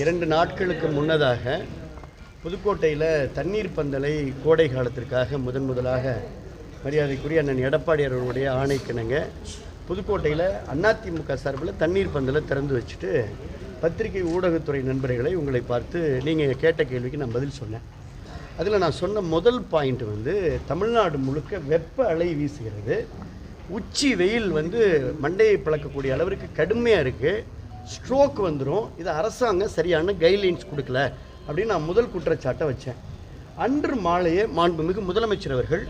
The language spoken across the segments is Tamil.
இரண்டு நாட்களுக்கு முன்னதாக புதுக்கோட்டையில் தண்ணீர் பந்தலை கோடை காலத்திற்காக முதன் முதலாக மரியாதைக்குரிய அண்ணன் எடப்பாடி அவர்களுடைய ஆணைக்கிணங்க புதுக்கோட்டையில் அதிமுக சார்பில் தண்ணீர் பந்தலை திறந்து வச்சுட்டு பத்திரிகை ஊடகத்துறை நண்பர்களை உங்களை பார்த்து நீங்கள் கேட்ட கேள்விக்கு நான் பதில் சொன்னேன். அதில் நான் சொன்ன முதல் பாயிண்ட் வந்து தமிழ்நாடு முழுக்க வெப்ப அலை வீசுகிறது. உச்சி வெயில் வந்து மண்டையை பிளக்கக்கூடிய அளவிற்கு கடுமையாக இருக்குது ஸ்ட்ரோக் வந்துடும் இது அரசாங்கம் சரியான கைட்லைன்ஸ் கொடுக்கல அப்படின்னு நான் முதல் குற்றச்சாட்டை வச்சேன். அன்று மாலையே மாண்புமிகு முதலமைச்சர் அவர்கள்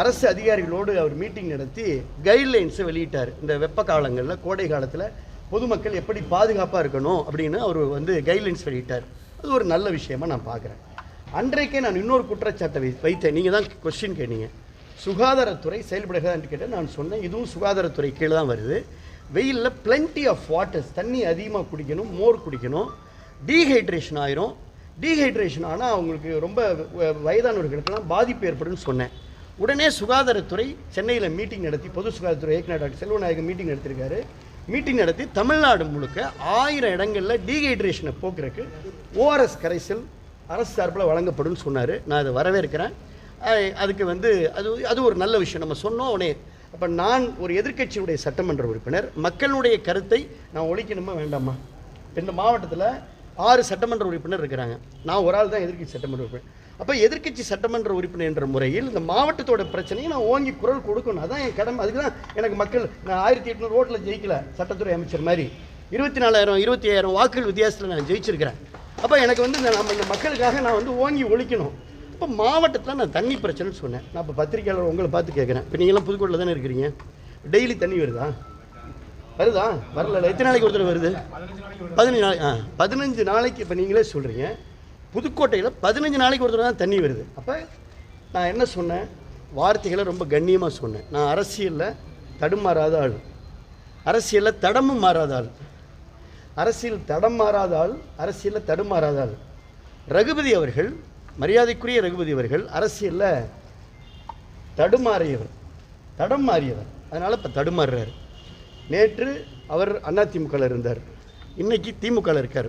அரசு அதிகாரிகளோடு அவர் மீட்டிங் நடத்தி கைட்லைன்ஸை வெளியிட்டார். இந்த வெப்ப காலங்களில் கோடை காலத்தில் பொதுமக்கள் எப்படி பாதுகாப்பாக இருக்கணும் அப்படின்னு அவர் வந்து கைட்லைன்ஸ் வெளியிட்டார். அது ஒரு நல்ல விஷயமா நான் பார்க்குறேன். அன்றைக்கே நான் இன்னொரு குற்றச்சாட்டை வை வைத்தேன். நீங்கள் தான் கொஸ்டின் கேட்டீங்க. சுகாதாரத்துறை செயல்படுகிறதான்னு கேட்டால் நான் சொன்னேன் இதுவும் சுகாதாரத்துறை கீழே தான் வருது. வெயிலில் பிளென்டி ஆஃப் வாட்டர்ஸ் தண்ணி அதிகமாக குடிக்கணும் மோர் குடிக்கணும். டீஹைட்ரேஷன் ஆயிரும். டீஹைட்ரேஷன் ஆனால் அவங்களுக்கு ரொம்ப வ- வயதானவர்களுக்கெல்லாம் பாதிப்பு ஏற்படும்னு சொன்னேன். உடனே சுகாதாரத்துறை சென்னையில் மீட்டிங் நடத்தி பொது சுகாதாரத்துறை இயக்குனர் டாக்டர் செல்வநாயகம் மீட்டிங் நடத்திருக்காரு. மீட்டிங் நடத்தி தமிழ்நாடு முழுக்க ஆயிரம் இடங்களில் டீஹைட்ரேஷனை போக்குறதுக்கு ஓஆர்எஸ் கரைசல் அரசு சார்பில் வழங்கப்படும்னு சொன்னார். நான் அதை வரவேற்கிறேன். அதுக்கு வந்து அது அது ஒரு நல்ல விஷயம். நம்ம சொன்னோம் உடனே அப்போ நான் ஒரு எதிர்க்கட்சியுடைய சட்டமன்ற உறுப்பினர். மக்களுடைய கருத்தை நான் ஒழிக்கணுமா வேண்டாமா? இந்த மாவட்டத்தில் ஆறு சட்டமன்ற உறுப்பினர் இருக்கிறாங்க. நான் ஒரு ஆள் தான் எதிர்க்கட்சி சட்டமன்ற உறுப்பினர். அப்போ எதிர்க்கட்சி சட்டமன்ற உறுப்பினர் என்ற முறையில் இந்த மாவட்டத்தோட பிரச்சனையை நான் ஓங்கி குரல் கொடுக்கணும். அதான் என் கடமை. அதுக்கு தான் எனக்கு மக்கள் நான் ஆயிரத்தி எட்நூறு ஓட்டில் ஜெயிக்கல சட்டத்துறை அமைச்சர் மாதிரி. இருபத்தி நாலாயிரம் இருபத்தி ஐயாயிரம் வாக்குகள் வித்தியாசத்தில் நான் ஜெயிச்சிருக்கிறேன். அப்போ எனக்கு வந்து நம்ம இந்த மக்களுக்காக நான் வந்து ஓங்கி ஒழிக்கணும். இப்போ மாவட்டத்தில் நான் தண்ணி பிரச்சனைன்னு சொன்னேன். நான் இப்போ பத்திரிக்கையாளர் உங்களை பார்த்து கேட்குறேன் இப்போ நீங்களாம் புதுக்கோட்டில் தானே இருக்கிறீங்க? டெய்லி தண்ணி வருதா? வருதா? வரல எத்தனை நாளைக்கு ஒருத்தர் வருது? பதினஞ்சு நாளைக்கு ஆ பதினஞ்சு நாளைக்கு இப்போ நீங்களே சொல்கிறீங்க புதுக்கோட்டையில் பதினஞ்சு நாளைக்கு ஒருத்தர் தான் தண்ணி வருது. அப்போ நான் என்ன சொன்னேன்? வார்த்தைகளை ரொம்ப கண்ணியமாக சொன்னேன். நான் அரசியலில் தடுமாறாத ஆள். அரசியலில் தடமும் மாறாத ஆள். அரசியல் தடம் மாறாத ஆள் அரசியலில் தடுமாறாத ஆள். ரகுபதி அவர்கள் மரியாதைக்குரிய ரகுபதி அவர்கள் அரசியலில் தடுமாறியவர் தடம் மாறியவர். அதனால் இப்போ தடுமாறுறாரு. நேற்று அவர் அண்ணா திமுகவில் இருந்தார். இன்னைக்கு திமுகவில் இருக்கார்.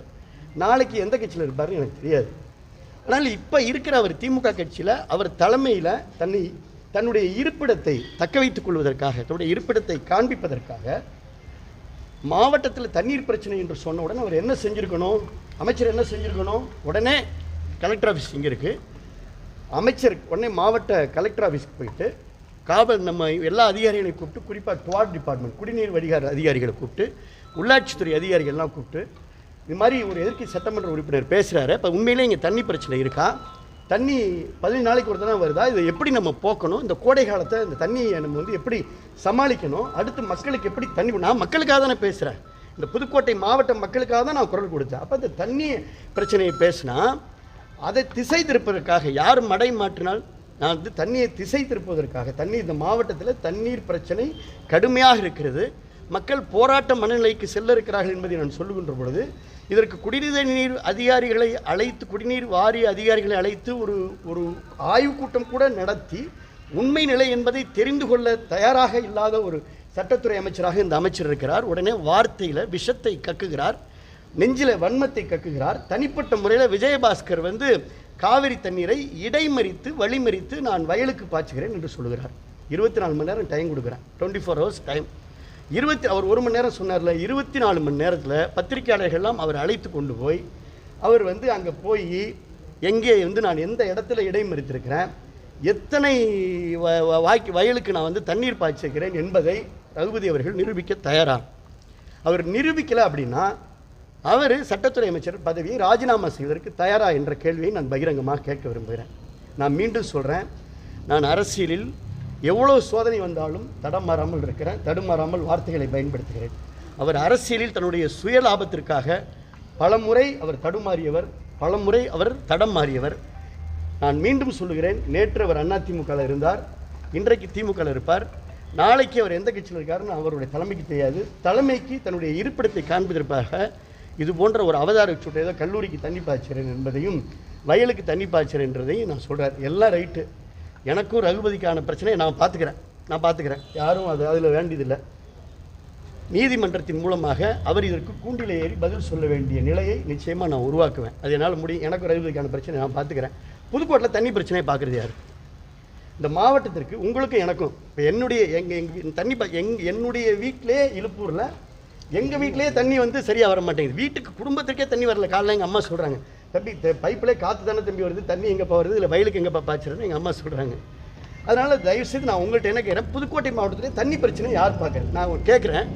நாளைக்கு எந்த கட்சியில் இருப்பார்னு எனக்கு தெரியாது. ஆனால் இப்போ இருக்கிற அவர் திமுக கட்சியில் அவர் தலைமையில் தன்னை தன்னுடைய இருப்பிடத்தை தக்க வைத்துக் கொள்வதற்காக தன்னுடைய இருப்பிடத்தை காண்பிப்பதற்காக மாவட்டத்தில் தண்ணீர் பிரச்சனை என்று சொன்ன உடனே அவர் என்ன செஞ்சுருக்கணும்? அமைச்சர் என்ன செஞ்சுருக்கணும்? உடனே கலெக்டர் ஆஃபீஸ் இங்கே இருக்குது அமைச்சர் உடனே மாவட்ட கலெக்டர் ஆஃபீஸ்க்கு போயிட்டு காவல் நம்ம எல்லா அதிகாரிகளையும் கூப்பிட்டு குறிப்பாக துவார் டிபார்ட்மெண்ட் குடிநீர் வடிகார அதிகாரிகளை கூப்பிட்டு உள்ளாட்சித்துறை அதிகாரிகள்லாம் கூப்பிட்டு இது மாதிரி ஒரு எதிர்க்கட்சி சட்டமன்ற உறுப்பினர் பேசுகிறாரு இப்போ உண்மையிலே இங்கே தண்ணி பிரச்சனை இருக்கா? தண்ணி பதினஞ்சு நாளைக்கு ஒரு தடவை வருதா? இதை எப்படி நம்ம போக்கணும்? இந்த கோடை காலத்தை இந்த தண்ணியை நம்ம வந்து எப்படி சமாளிக்கணும்? அடுத்து மக்களுக்கு எப்படி தண்ணி நான் மக்களுக்காக தானே பேசுகிறேன் இந்த புதுக்கோட்டை மாவட்ட மக்களுக்காக தான் நான் குரல் கொடுத்தேன். அப்போ இந்த தண்ணி பிரச்சனையை பேசினா அதை திசை திருப்பதற்காக யார் மடை மாற்றினால் நான் வந்து தண்ணியை திசை திருப்புவதற்காக தண்ணீர் இந்த மாவட்டத்தில் தண்ணீர் பிரச்சனை கடுமையாக இருக்கிறது. மக்கள் போராட்ட மனநிலைக்கு செல்ல இருக்கிறார்கள் என்பதை நான் சொல்லுகின்ற பொழுது இதற்கு குடிநீர் நீர் அதிகாரிகளை அழைத்து குடிநீர் வாரிய அதிகாரிகளை அழைத்து ஒரு ஒரு ஆய்வுக் கூட்டம் கூட நடத்தி உண்மை நிலை என்பதை தெரிந்து கொள்ள தயாராக இல்லாத ஒரு சட்டத்துறை அமைச்சராக இந்த அமைச்சர் இருக்கிறார். உடனே வார்த்தையில் விஷத்தை கக்குகிறார். நெஞ்சில வன்மத்தை கக்குகிறார். தனிப்பட்ட முறையில் விஜயபாஸ்கர் வந்து காவிரி தண்ணீரை இடைமறித்து வழிமறித்து நான் வயலுக்கு பாய்ச்சுகிறேன் என்று சொல்லுகிறார். இருபத்தி நாலு மணி நேரம் டைம் கொடுக்குறேன். டுவெண்ட்டி ஃபோர் ஹவர்ஸ் டைம் இருபத்தி அவர் ஒரு மணி நேரம் சொன்னார்ல இருபத்தி நாலு மணி நேரத்தில் பத்திரிகையாளர்கள்லாம் அவர் அழைத்து கொண்டு போய் அவர் வந்து அங்கே போய் எங்கே வந்து நான் எந்த இடத்துல இடைமறித்திருக்கிறேன் எத்தனை வ- வ- வாய்க்கு வயலுக்கு நான் வந்து தண்ணீர் பாய்ச்சிருக்கிறேன் என்பதை ரகுபதி அவர்கள் நிரூபிக்க தயாராக அவர் நிரூபிக்கலை அப்படின்னா அவர் சட்டத்துறை அமைச்சர் பதவியை ராஜினாமா செய்வதற்கு தயாரா என்ற கேள்வியை நான் பகிரங்கமாக கேட்க விரும்புகிறேன். நான் மீண்டும் சொல்கிறேன் நான் அரசியலில் எவ்வளோ சோதனை வந்தாலும் தடமாறாமல் இருக்கிறேன் தடுமாறாமல் வார்த்தைகளை பயன்படுத்துகிறேன். அவர் அரசியலில் தன்னுடைய சுய லாபத்திற்காக பலமுறை அவர் தடுமாறியவர் பலமுறை அவர் தடம் மாறியவர். நான் மீண்டும் சொல்லுகிறேன் நேற்று அவர் அதிமுகவில் இருந்தார் இன்றைக்கு திமுகவில் இருப்பார். நாளைக்கு அவர் எந்த கட்சியில் இருக்காருன்னு அவருடைய தலைமைக்கு தெரியாது. தலைமைக்கு தன்னுடைய இருப்பிடத்தை காண்பதற்காக இது போன்ற ஒரு அவதார சுட்டு தான் கல்லூரிக்கு தண்ணி பாய்ச்சிறேன் என்பதையும் வயலுக்கு தண்ணி பாய்ச்சிறேன்றதையும் நான் சொல்கிறார் எல்லாம் ரைட்டு. எனக்கும் ரகுபதிக்கான பிரச்சனையை நான் பார்த்துக்கிறேன். நான் பார்த்துக்கிறேன். யாரும் அது அதில் வேண்டியதில்லை. நீதிமன்றத்தின் மூலமாக அவர் இதற்கு கூண்டில் ஏறி பதில் சொல்ல வேண்டிய நிலையை நிச்சயமாக நான் உருவாக்குவேன். அது என்னால் முடியும் எனக்கு ரகுபதிக்கான பிரச்சனை நான் பார்த்துக்கிறேன். புதுக்கோட்டையில் தண்ணி பிரச்சனையை பார்க்குறது யார்? இந்த மாவட்டத்திற்கு உங்களுக்கும் எனக்கும். இப்போ என்னுடைய எங்கள் எங்கள் தண்ணி ப எங் என்னுடைய வீட்டிலே இழுப்பூரில் எங்கள் வீட்டிலேயே தண்ணி வந்து சரியாக வர மாட்டேங்குது. வீட்டுக்கு குடும்பத்திற்கே தண்ணி வரல. காலைல எங்கள் அம்மா சொல்கிறாங்க தம்பி பைப்பிலே காற்று தானே தம்பி வருது. தண்ணி எங்கேப்பா வருது? இல்லை வயலுக்கு எங்கேப்பா பாய்ச்சிருன்னு எங்கள் அம்மா சொல்கிறாங்க அதனால் தயவுசெய்து நான் உங்கள்கிட்ட என்ன கேட்குறேன் புதுக்கோட்டை மாவட்டத்திலே தண்ணி பிரச்சனை யார் பார்க்குறேன் நான் கேட்குறேன்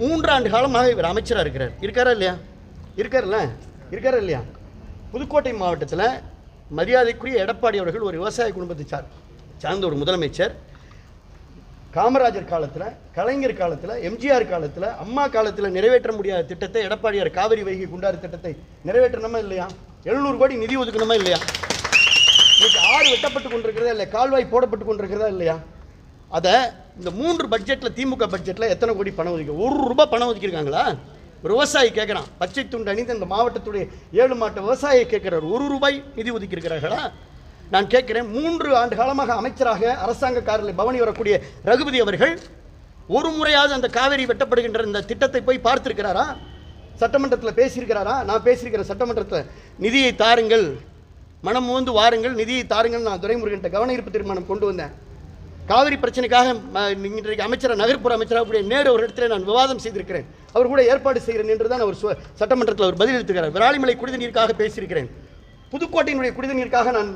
மூன்றாண்டு காலமாக இவர் அமைச்சராக இருக்கிறார். இருக்காரா இல்லையா? இருக்கார்ல இருக்காரா இல்லையா? புதுக்கோட்டை மாவட்டத்தில் மரியாதைக்குரிய எடப்பாடி அவர்கள் ஒரு விவசாய குடும்பத்தை சார் சார்ந்த ஒரு முதலமைச்சர். காமராஜர் காலத்தில் கலைஞர் காலத்தில் எம்ஜிஆர் காலத்தில் அம்மா காலத்தில் நிறைவேற்ற முடியாத திட்டத்தை எடப்பாடியார் காவிரி வைகை குண்டாறு திட்டத்தை நிறைவேற்றணுமா இல்லையா? எழுநூறு கோடி நிதி ஒதுக்கணுமா இல்லையா? இன்னைக்கு ஆறு வெட்டப்பட்டு கொண்டிருக்கிறதா இல்லை கால்வாய் போடப்பட்டு கொண்டிருக்கிறதா இல்லையா? அதை இந்த மூன்று பட்ஜெட்டில் திமுக பட்ஜெட்டில் எத்தனை கோடி பணம் ஒதுக்கி ஒரு ரூபாய் பணம் ஒதுக்கியிருக்காங்களா? ஒரு விவசாயி கேட்குறான் பச்சை துண்டு அணிந்து இந்த மாவட்டத்துடைய ஏழு மாவட்ட விவசாயியை கேட்குறாரு ஒரு ரூபாய் நிதி ஒதுக்கியிருக்கிறார்களா? நான் கேட்கிறேன் மூன்று ஆண்டு காலமாக அமைச்சராக அரசாங்க காரில் பவனி வரக்கூடிய ரகுபதி அவர்கள் ஒரு முறையாவது அந்த காவேரி வெட்டப்படுகின்ற இந்த திட்டத்தை போய் பார்த்துருக்கிறாரா? சட்டமன்றத்தில் பேசியிருக்கிறாரா? நான் பேசியிருக்கிறேன் சட்டமன்றத்தில் நிதியை தாருங்கள் மனம் வந்து வாருங்கள் நிதியை தாருங்கள் நான் துரைமுருகன்ட்ட கவன ஈர்ப்பு தீர்மானம் கொண்டு வந்தேன். காவிரி பிரச்சனைக்காக இன்றைக்கு அமைச்சர் நகர்ப்புற அமைச்சராக கூடிய நேரு ஒரு இடத்துல நான் விவாதம் செய்திருக்கிறேன். அவர் கூட ஏற்பாடு செய்கிறேன் என்று தான் அவர் சட்டமன்றத்தில் அவர் பதிலளித்துக்கிறார். விராலிமலை குடிநீருக்காக பேசியிருக்கிறேன். புதுக்கோட்டையினுடைய குடிநீருக்காக நான்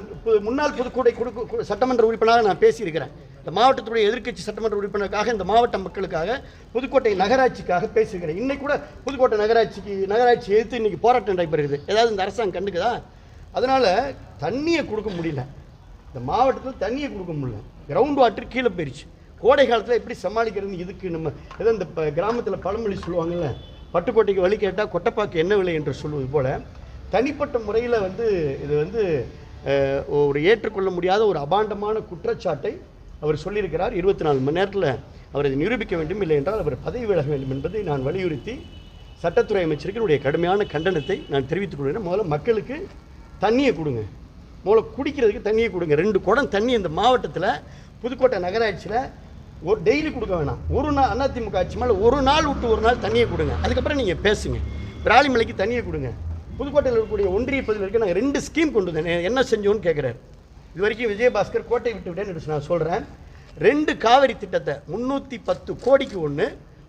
முன்னாள் புதுக்கோட்டை குடு சட்டமன்ற உறுப்பினராக நான் பேசியிருக்கிறேன். இந்த மாவட்டத்துடைய எதிர்க்கட்சி சட்டமன்ற உறுப்பினருக்காக இந்த மாவட்ட மக்களுக்காக புதுக்கோட்டை நகராட்சிக்காக பேசியிருக்கிறேன். இன்னைக்கு கூட புதுக்கோட்டை நகராட்சிக்கு நகராட்சி எதிர்த்து இன்னைக்கு போராட்டம் நடைபெறுகிறது. ஏதாவது இந்த அரசாங்கம் கண்டுக்குதா? அதனால் தண்ணியை கொடுக்க முடியல. இந்த மாவட்டத்தில் தண்ணியை கொடுக்க முடியல. கிரவுண்ட் வாட்டர் கீழே போயிடுச்சு கோடை காலத்தில் எப்படி சமாளிக்கிறது இதுக்கு நம்ம ஏதோ இந்த கிராமத்தில் பழமொழி சொல்லுவாங்கல்ல பட்டுக்கோட்டைக்கு வழி கேட்டால் கொட்டப்பாக்கு என்ன விலை என்று சொல்வது போல் தனிப்பட்ட முறையில் வந்து இது வந்து ஒரு ஏற்றுக்கொள்ள முடியாத ஒரு அபாண்டமான குற்றச்சாட்டை அவர் சொல்லியிருக்கிறார். இருபத்தி நாலு மணி நேரத்தில் அவர் இதை நிரூபிக்க வேண்டும் இல்லை என்றால் அவர் பதவி விலக வேண்டும் என்பதை நான் வலியுறுத்தி சட்டத்துறை அமைச்சருக்கு என்னுடைய கடுமையான கண்டனத்தை நான் தெரிவித்துக் கொள்கிறேன். முதல்ல மக்களுக்கு தண்ணியை கொடுங்க. முதல்ல குடிக்கிறதுக்கு தண்ணியை கொடுங்க. ரெண்டு குடம் தண்ணி இந்த மாவட்டத்தில் புதுக்கோட்டை நகராட்சியில் ஒரு டெய்லி கொடுக்க வேணாம். ஒரு நாள் அதிமுக ஆட்சி மேலே ஒரு நாள் விட்டு ஒரு நாள் தண்ணியை கொடுங்க. அதுக்கப்புறம் நீங்கள் பேசுங்க. விராலிமலைக்கு தண்ணியை கொடுங்க. புதுக்கோட்டையில் இருக்கக்கூடிய ஒன்றிய பகுதியில் இருக்க நாங்கள் ரெண்டு ஸ்கீம் கொண்டு வந்தேன். என்ன செஞ்சோன்னு கேட்குறாரு இது வரைக்கும் விஜயபாஸ்கர் கோட்டை விட்டு விட்டேன்னு என்று நான் சொல்கிறேன் ரெண்டு காவிரி திட்டத்தை முந்நூற்றி பத்து கோடிக்கு ஒன்று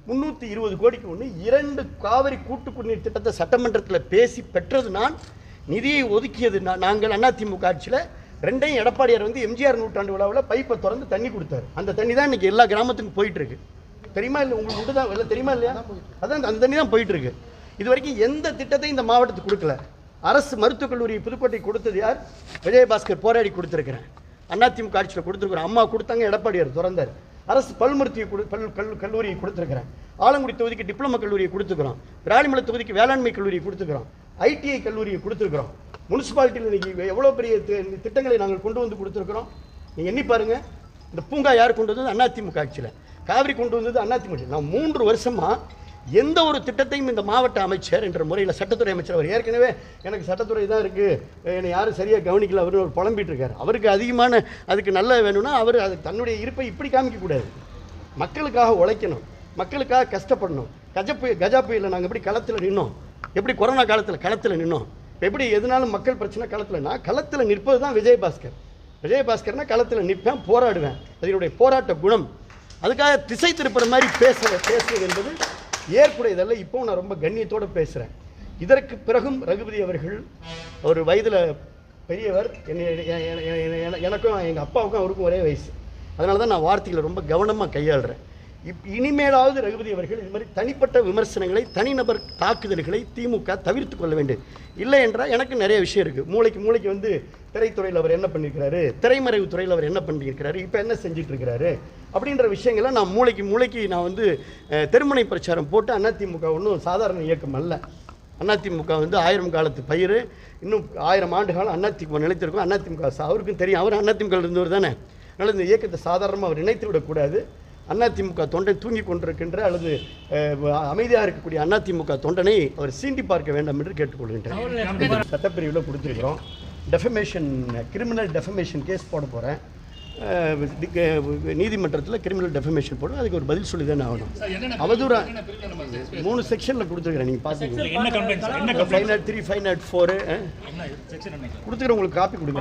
முந்நூற்றி இருபது கோடிக்கு ஒன்று இரண்டு காவிரி கூட்டு குடிநீர் திட்டத்தை சட்டமன்றத்தில் பேசி பெற்றது நான் நிதியை ஒதுக்கியது நான் நாங்கள் அதிமுக ஆட்சியில் ரெண்டையும் எடப்பாடியார் வந்து எம்ஜிஆர் நூற்றாண்டு விழாவில் பைப்பை திறந்து தண்ணி கொடுத்தாரு. அந்த தண்ணி தான் இன்றைக்கி எல்லா கிராமத்துக்கும் போயிட்டுருக்கு தெரியுமா இல்லை உங்களுக்கு மட்டும் தான் இல்லை தெரியுமா இல்லையா? அதான் அந்த தண்ணி தான் போயிட்டுருக்கு இது வரைக்கும் எந்த திட்டத்தையும் இந்த மாவட்டத்துக்கு கொடுக்கல. அரசு மருத்துவக் கல்லூரி புதுக்கோட்டை கொடுத்தது யார்? விஜயபாஸ்கர் போராடி கொடுத்துருக்கிறேன் அதிமுக ஆட்சியில் கொடுத்துருக்குறோம் அம்மா கொடுத்தாங்க எடப்பாடியார் திறந்தார். அரசு பல் மருத்துவ கொடு பல் கல் கல்லூரியை கொடுத்துருக்கிறேன் ஆலங்குடி தொகுதிக்கு டிப்ளமோ கல்லூரியை கொடுத்துக்கிறோம் விராலிமலை தொகுதிக்கு வேளாண்மை கல்லூரியை கொடுத்துக்கிறோம் ஐடிஐ கல்லூரியை கொடுத்துருக்குறோம். முனிசிபாலிட்டியில் இன்றைக்கி எவ்வளோ பெரிய திட்டங்களை நாங்கள் கொண்டு வந்து கொடுத்துருக்குறோம்? நீங்கள் எண்ணி பாருங்க. இந்த பூங்கா யார் கொண்டு வந்தது? அதிமுக ஆட்சியில். காவிரி கொண்டு வந்தது அதிமுக நான் மூன்று வருஷமாக எந்த ஒரு திட்டத்தையும் இந்த மாவட்ட அமைச்சர் என்ற முறையில் சட்டத்துறை அமைச்சர் அவர் ஏற்கனவே எனக்கு சட்டத்துறை தான் இருக்குது என்னை யாரும் சரியாக கவனிக்கல. அவர் ஒரு புலம்பிட்டு இருக்காரு. அவருக்கு அதிகமான அதுக்கு நல்ல வேணும்னா அவர் அது தன்னுடைய இருப்பை இப்படி காமிக்கக்கூடாது மக்களுக்காக உழைக்கணும். மக்களுக்காக கஷ்டப்படணும். கஜ புயல் கஜா புயலில் நாங்கள் எப்படி களத்தில் நின்னோம்? எப்படி கொரோனா காலத்தில் களத்தில் நின்னோம்? எப்படி எதுனாலும் மக்கள் பிரச்சனை களத்தில்னா களத்தில் நிற்பது தான் விஜயபாஸ்கர். விஜயபாஸ்கர்னா களத்தில் நிற்பேன் போராடுவேன். அதனுடைய போராட்ட குணம். அதுக்காக திசை திருப்புற மாதிரி பேச பேசுவது என்பது ஏற்புடையதல்ல. இப்போ நான் ரொம்ப கண்ணியத்தோடு பேசுகிறேன் இதற்கு பிறகும் ரகுபதி அவர்கள் ஒரு வயதில் பெரியவர் என்னை எனக்கும் எங்கள் அப்பாவுக்கும் அவருக்கும் ஒரே வயசு. அதனால தான் நான் வார்த்தைகளை ரொம்ப கவனமாக கையாளுறேன். இப் இனிமேலாவது ரகுபதி அவர்கள் இது மாதிரி தனிப்பட்ட விமர்சனங்களை தனிநபர் தாக்குதல்களை திமுக தவிர்த்து கொள்ள வேண்டும். இல்லை என்றால் எனக்கு நிறைய விஷயம் இருக்குது மூளைக்கு மூளைக்கு வந்து திரைத்துறையில் அவர் என்ன பண்ணியிருக்கிறாரு? திரைமறைவு துறையில் அவர் என்ன பண்ணியிருக்கிறாரு? இப்போ என்ன செஞ்சுட்டு இருக்கிறாரு அப்படின்ற விஷயங்களை நான் மூளைக்கு மூளைக்கு நான் வந்து அஹ், தெருமுனை பிரச்சாரம் போட்டு அதிமுக ஒன்றும் சாதாரண இயக்கம் அல்ல. அதிமுக வந்து ஆயிரம் காலத்து பயிர் இன்னும் ஆயிரம் ஆண்டு காலம் அதிமுக நிலைத்திருக்கும். அதிமுக அவருக்கும் தெரியும். அவர் அதிமுக இருந்தவர் தானே. அதனால் இந்த இயக்கத்தை சாதாரணமாக அவர் நினைத்து விடக்கூடாது அதிமுக தொண்டை தூங்கி கொண்டிருக்கின்ற அல்லது அமைதியாக இருக்கக்கூடிய அதிமுக தொண்டனை அவர் சீண்டி பார்க்க வேண்டாம் என்று கேட்டுக்கொள்கின்றேன். சட்டப்பிரிவில் கொடுத்துருக்குறோம். டெஃபமேஷன் கிரிமினல் டெஃபமேஷன் கேஸ் போட போகிறேன் நீதிமன்றத்தில் கிரிமினல் டெஃபமேஷன் போடும் அதுக்கு ஒரு பதில் சொல்லி தானே ஆகணும் அவதூறா மூணு செக்ஷனில் கொடுத்துருக்குறேன். நீங்கள் என்ன five nought three five nought four கொடுத்துக்கிறேன் உங்களுக்கு காப்பி கொடுங்க